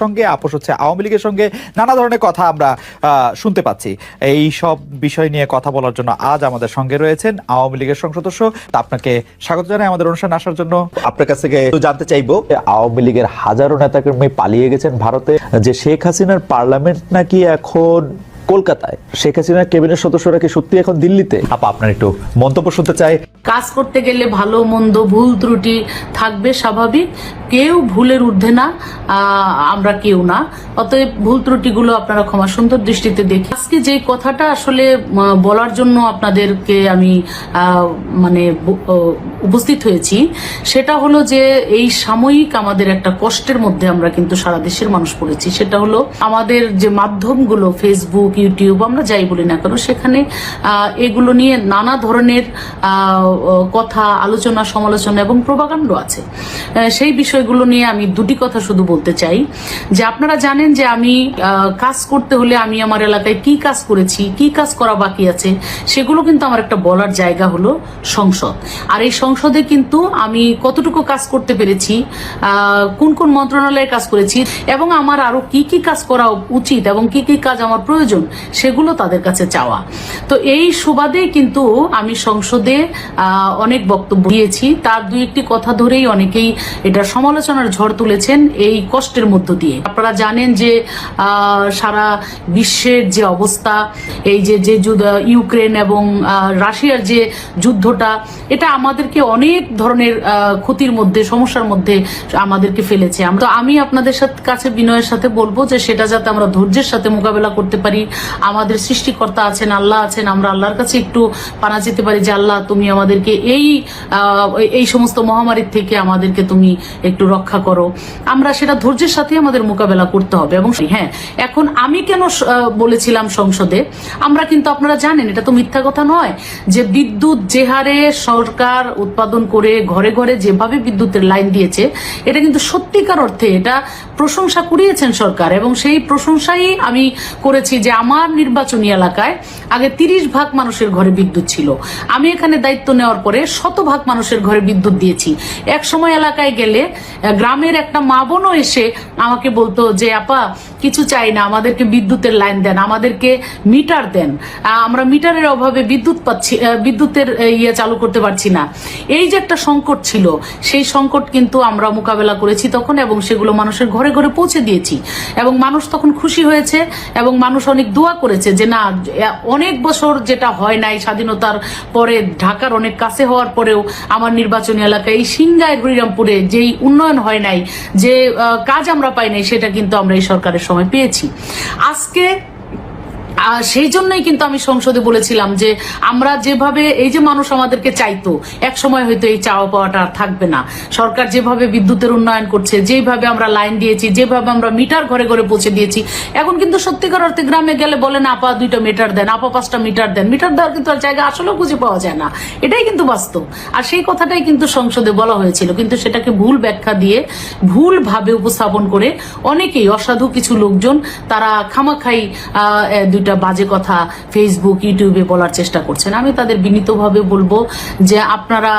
সঙ্গে, আপোষ হচ্ছে আওয়ামী লীগের সঙ্গে। নানা ধরনের কথা আমরা শুনতে পাচ্ছি। এই সব বিষয় নিয়ে কথা বলার জন্য আজ আমাদের সঙ্গে রয়েছেন আওয়ামী লীগের সংসদ সদস্য। আপনাকে স্বাগত জানাই আমাদের অনুষ্ঠান আসার জন্য। আপনার কাছ থেকে জানতে চাইব আওয়ামী লীগের হাজারো নেতাকর্মী পালিয়ে গেছেন ভারতে। যে শেখ হাসিনার পার্লামেন্ট নাকি এখন কলকাতায়। শেখ হাসিনার ক্যাবিনেট সদস্যরা কি সত্যি এখন দিল্লিতে? আপা আপনার একটু মন্তব্য শুনতে চাই। কাজ করতে গেলে ভালো মন্দ ভুল ত্রুটি থাকবে স্বাভাবিক। কেউ ভুলের ঊর্ধ্বে না আমরা কেউ না। অতএব ভুল ত্রুটিগুলো আপনারা ক্ষমা সুন্দর দৃষ্টিতে দেখি আজকে যে কথাটা আসলে বলার জন্য আপনাদেরকে আমি মানে উপস্থিত হয়েছি সেটা হলো যে এই সাময়িক আমাদের একটা কষ্টের মধ্যে আমরা কিন্তু সারা দেশের মানুষ পড়েছি। সেটা হলো আমাদের যে মাধ্যমগুলো ফেসবুক ইউটিউব, আমরা যাই বলি না কেন, সেখানে এগুলো নিয়ে নানা ধরনের কথা, আলোচনা, সমালোচনা এবং প্রবাগান্ড আছে। সেই বিষয়গুলো নিয়ে আমি দুটি কথা শুধু বলতে চাই। যে আপনারা জানেন যে আমি কাজ করতে হলে আমি আমার এলাকায় কি কাজ করেছি, কি কাজ করা বাকি আছে, সেগুলো কিন্তু আমার একটা বলার জায়গা হলো সংসদ। আর এই সংসদে কিন্তু আমি কতটুকু কাজ করতে পেরেছি কোন কোন মন্ত্রণালয়ে কাজ করেছি এবং আমার আরও কি কি কাজ করা উচিত এবং কি কি কাজ আমার প্রয়োজন সেগুলো তাদের কাছে চাওয়া। তো এই সুবাদে কিন্তু আমি সংসদে অনেক বক্তব্য দিয়েছি। তার দুই একটি কথা ধরেই অনেকেই এটা সমালোচনার ঝড় তুলেছেন এই কষ্টের মধ্য দিয়ে। আপনারা জানেন যে সারা বিশ্বের যে অবস্থা, এই যে যে ইউক্রেন এবং রাশিয়ার যে যুদ্ধটা, এটা আমাদেরকে অনেক ধরনের ক্ষতির মধ্যে, সমস্যার মধ্যে আমাদেরকে ফেলেছে। তো আমি আপনাদের সাথে, কাছে বিনয়ের সাথে বলব যে, সেটা যাতে আমরা ধৈর্যের সাথে মোকাবেলা করতে পারি আমাদের সৃষ্টিকর্তা আছেন, আল্লাহ আছেন, আমরা আল্লাহর কাছে একটু পানা যেতে পারি যে আল্লাহ, তুমি আমাদেরকে এই এই সমস্ত মহামারীর থেকে আমাদেরকে তুমি একটু রক্ষা করো। আমরা সেটা ধৈর্যের সাথে আমাদের মোকাবেলা করতে হবে এবং হ্যাঁ এখন আমি কেন বলেছিলাম সংসদে? আমরা কিন্তু আপনারা জানেন, এটা তো মিথ্যা কথা নয়, যে বিদ্যুৎ যে হারে সরকার উৎপাদন করে ঘরে ঘরে যেভাবে বিদ্যুতের লাইন দিয়েছে, এটা কিন্তু সত্যিকার অর্থে এটা প্রশংসা করিয়েছেন সরকার এবং সেই প্রশংসাই আমি করেছি যে আমার নির্বাচনী এলাকায় আগে তিরিশ ভাগ মানুষের ঘরে বিদ্যুৎ ছিল। আমি এখানে দায়িত্ব নেওয়ার পরে শতভাগ মানুষের ঘরে বিদ্যুৎ দিয়েছি। এক সময় এলাকায় গেলে গ্রামের একটা মা বোনও এসে আমাকে বলতো যে, আপা, কিছু চাই না, আমাদেরকে বিদ্যুতের লাইন দেন, আমাদেরকে মিটার দেন। আমরা মিটারের অভাবে বিদ্যুৎ পাচ্ছি বিদ্যুতের ইয়ে চালু করতে পারছি না। এই যে একটা সংকট ছিল, সেই সংকট কিন্তু আমরা মোকাবেলা করেছি তখন এবং সেগুলো মানুষের ঘরে ঘরে পৌঁছে দিয়েছি। এবং মানুষ তখন খুশি হয়েছে এবং মানুষ অনেক দোয়া করেছে যে না, অনেক বছর যেটা হয় নাই, স্বাধীনতার পরে ঢাকার অনেক কাছে হওয়ার পরেও আমার নির্বাচনী এলাকায় এই সিংগায় হরিরামপুরে যেই উন্নয়ন হয় নাই, যে কাজ আমরা পাই নাই, সেটা কিন্তু আমরা এই সরকারের সময় পেয়েছি। আজকে সেই জন্যই কিন্তু আমি সংসদে বলেছিলাম যে আমরা যেভাবে এই যে মানুষ আমাদেরকে চাইতো এক সময় হয়তো এই চাওয়া পাওয়াটা থাকবে না। সরকার যেভাবে বিদ্যুতের উন্নয়ন করছে যেভাবে আমরা লাইন দিয়েছি যেভাবে আমরা মিটার ঘরে ঘরে পৌঁছে দিয়েছি এখন কিন্তু সত্যিকার অর্থে গ্রামে গেলে বলেন আপা দুইটা মিটার দেন আপা পাঁচটা মিটার দেন। মিটার দেওয়ার কিন্তু আর জায়গা আসলেও খুঁজে পাওয়া যায় না। এটাই কিন্তু বাস্তব। আর সেই কথাটাই কিন্তু সংসদে বলা হয়েছিল। কিন্তু সেটাকে ভুল ব্যাখ্যা দিয়ে ভুল ভাবে উপস্থাপন করে অনেকেই অসাধু কিছু লোকজন তারা খামাখাই আহ, এ, দুইটা বাজে কথা ফেসবুক ইউটিউবে বলার চেষ্টা করছেন। আমি তাদের বিনীতভাবে বলব যে আপনারা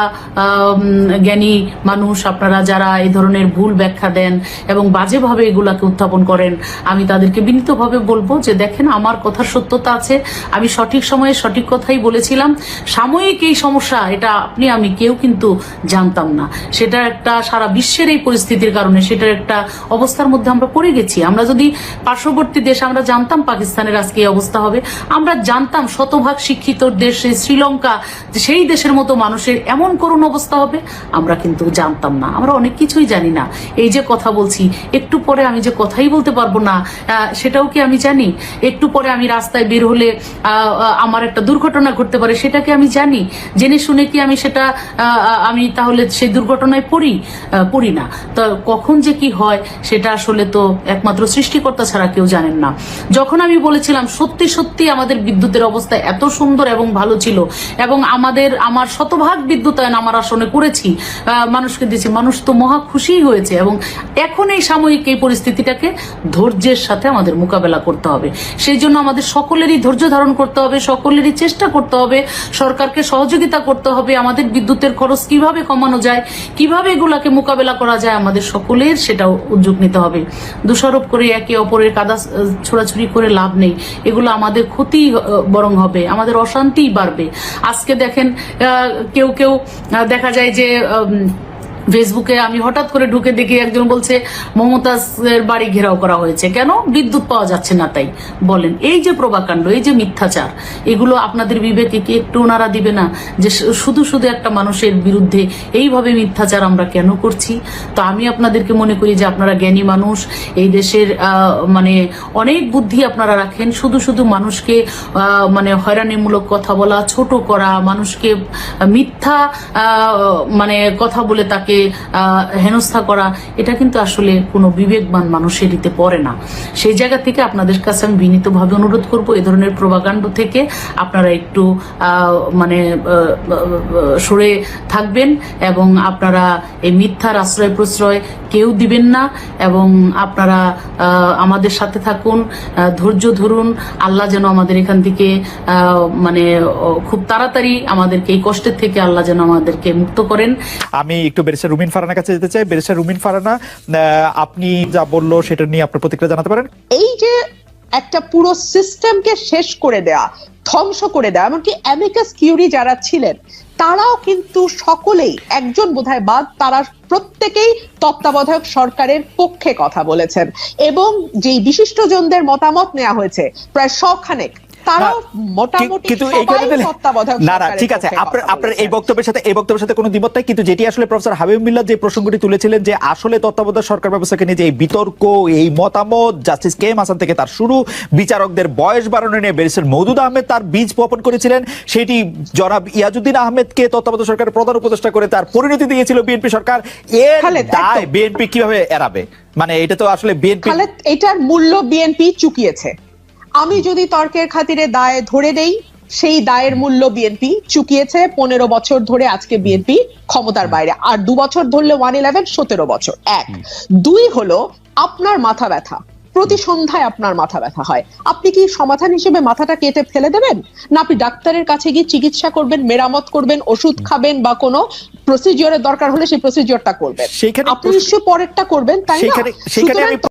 জ্ঞানী মানুষ আপনারা যারা এই ধরনের ভুল ব্যাখ্যা দেন এবং বাজেভাবে এগুলাকে উত্থাপন করেন আমি তাদেরকে বিনীতভাবে বলব যে দেখেন আমার কথার সত্যতা আছে। আমি সঠিক সময়ে সঠিক কথাই বলেছিলাম। সাময়িক এই সমস্যা এটা আপনি আমি কেউ কিন্তু জানতাম না। সেটা একটা সারা বিশ্বের এই পরিস্থিতির কারণে সেটার একটা অবস্থার মধ্যে আমরা পড়ে গেছি। আমরা যদি পার্শ্ববর্তী দেশ আমরা জানতাম পাকিস্তানের আজকে এই অবস্থা হবে। আমরা জানতাম শতভাগ শিক্ষিত দেশ শ্রীলঙ্কা সেই দেশের মতো মানুষের এমন করুণ অবস্থা হবে। আমরা কিন্তু জানতাম না। আমরা অনেক কিছুই জানি না। এই যে কথা বলছি, একটু পরে আমি যে কথাই বলতে পারব না সেটাও কি আমি জানি? একটু পরে আমি রাস্তায় বের হলে আমার একটা দুর্ঘটনা ঘটতে পারে সেটাকে আমি জানি? জেনে শুনে কি আমি সেটা আমি তাহলে সেই দুর্ঘটনায় পড়ি? পড়ি না। তো কখন যে কি হয়, সেটা আসলে তো একমাত্র সৃষ্টিকর্তা ছাড়া কেউ জানেন না। যখন আমি বলেছিলাম সত্যি সত্যি আমাদের বিদ্যুতের অবস্থা এত সুন্দর এবং ভালো ছিল। এবং আমাদের, আমার শতভাগ বিদ্যুতায়ন আমার আসনে করেছি। মানুষকে দিয়েছি। মানুষ তো মহা খুশি হয়েছে এবং এখন এই সাময়িক এই পরিস্থিতিটাকে ধৈর্যের সাথে আমাদের মোকাবেলা করতে হবে। সেই জন্য আমাদের সকলেরই ধৈর্য ধারণ করতে হবে, সকলেরই চেষ্টা করতে হবে, সরকারকে সহযোগিতা করতে হবে, আমাদের বিদ্যুতের খরচ কীভাবে কমানো যায়, কীভাবে এগুলাকে মোকাবেলা করা যায়, আমাদের সকলের সেটা উদ্যোগ নিতে হবে। দোষারোপ করে একে অপরের কাদা ছোড়াছুড়ি করে লাভ নেই। এগুলো আমাদের ক্ষতি বরং হবে আমাদের অশান্তি বাড়বে। আজকে দেখেন কেউ কেউ দেখা যায় যে ফেসবুকে আমি হঠাৎ করে ঢুকে দেখি একজন বলছে, মমতাজের বাড়ি ঘেরাও করা হয়েছে। কেন? বিদ্যুৎ পাওয়া যাচ্ছে না তাই। বলেন, এই যে প্রভাকাণ্ড, এই যে মিথ্যাচার, এগুলো আপনাদের বিবেকে কি একটু ওনারা দিবে না? যে শুধু শুধু একটা মানুষের বিরুদ্ধে এইভাবে মিথ্যাচার আমরা কেন করছি? তো আমি আপনাদেরকে মনে করি যে আপনারা জ্ঞানী মানুষ, এই দেশের মানে অনেক বুদ্ধি আপনারা রাখেন। শুধু শুধু মানুষকে মানে হয়রানিমূলক কথা বলা, ছোট করা, মানুষকে মিথ্যা মানে কথা বলে তাকে হেনস্থা করা, এটা কিন্তু আসলে কোনো বিবেকবান মানুষেরইতে পড়ে না। সেই জায়গা থেকে আপনাদের কাছে আমি বিনীতভাবে অনুরোধ করব এই ধরনের প্রভাকাণ্ড থেকে আপনারা একটু মানে সরে থাকবেন এবং আপনারা এই মিথ্যার আশ্রয় প্রশ্রয় কেউ দিবেন না এবং আপনারা আমাদের সাথে থাকুন ধৈর্য ধরুন, আল্লাহ যেন আমাদের এখান থেকে মানে খুব তাড়াতাড়ি আমাদেরকে এই কষ্টের থেকে আল্লাহ যেন আমাদেরকে মুক্ত করেন। আমি একটু বেরিস্টার রুমিন ফারানার কাছে যেতে চাই। বেরিস্টার রুমিন ফারানা আপনি যা বলল সেটা নিয়ে আপনার প্রতিক্রিয়া জানাতে পারেন। এই যে একটা পুরো সিস্টেমকে শেষ করে দেয়া, ধ্বংস করে দেওয়া এমনকি অ্যামিকাস কিউরি যারা ছিলেন, তারাও কিন্তু সকলেই একজন বোধহয় বাদ, তারা প্রত্যেকেই তত্ত্বাবধায়ক সরকারের পক্ষে কথা বলেছেন। এবং যেই বিশিষ্টজনদের মতামত নেওয়া হয়েছে, প্রায় শখানেক তারাও মোটামুটি কিন্তু সবাই এইখানে দিলে- তত্ত্বাবধায়ক না না ঠিক আছে আপনার আপনার এই বক্তব্যের সাথে এই বক্তব্যের সাথে কোনো দ্বিমত নাই কিন্তু যেটি আসলে প্রফেসর হাবিব যে প্রসঙ্গটি তুলেছিলেন যে আসলে তত্ত্বাবধায়ক সরকার ব্যবস্থাকে নিয়ে যে এই বিতর্ক এই মতামত জাস্টিস কে এম হাসান থেকে তার শুরু বিচারকদের বয়স বাড়ানো নিয়ে ব্যারিস্টার মৌদুদ আহমেদ তার বীজ বপন করেছিলেন সেটি জনাব ইয়াজুদ্দিন আহমেদকে তত্ত্বাবধায়ক সরকারের প্রধান উপদেষ্টা করে তার পরিণতি দিয়েছিল বিএনপি সরকার। এর দায় বিএনপি কীভাবে এড়াবে? মানে এটা তো আসলে বিএনপি এটার মূল্য বিএনপি চুকিয়েছে। আমি যদি তর্কের খাতিরে দায় ধরে নেই সেই দায়ের মূল্য বিএনপি চুকিয়েছে পনেরো বছর ধরে আজকে বিএনপি ক্ষমতার বাইরে। আর দু বছর ধরলে ওয়ান ইলেভেন সতেরো বছর। এক দুই হলো আপনার মাথা ব্যথা। প্রতি সন্ধ্যায় আপনার মাথা ব্যথা হয়। আপনি কি সমাধান হিসেবে মাথাটা কেটে ফেলে দেবেন? না আপনি ডাক্তারের কাছে গিয়ে চিকিৎসা করবেন মেরামত করবেন ওষুধ খাবেন বা কোনো প্রসিজিওরের দরকার হলে সেই প্রসিজিওরটা করবেন। আপনি নিশ্চয়ই পরেরটা করবেন তাই না?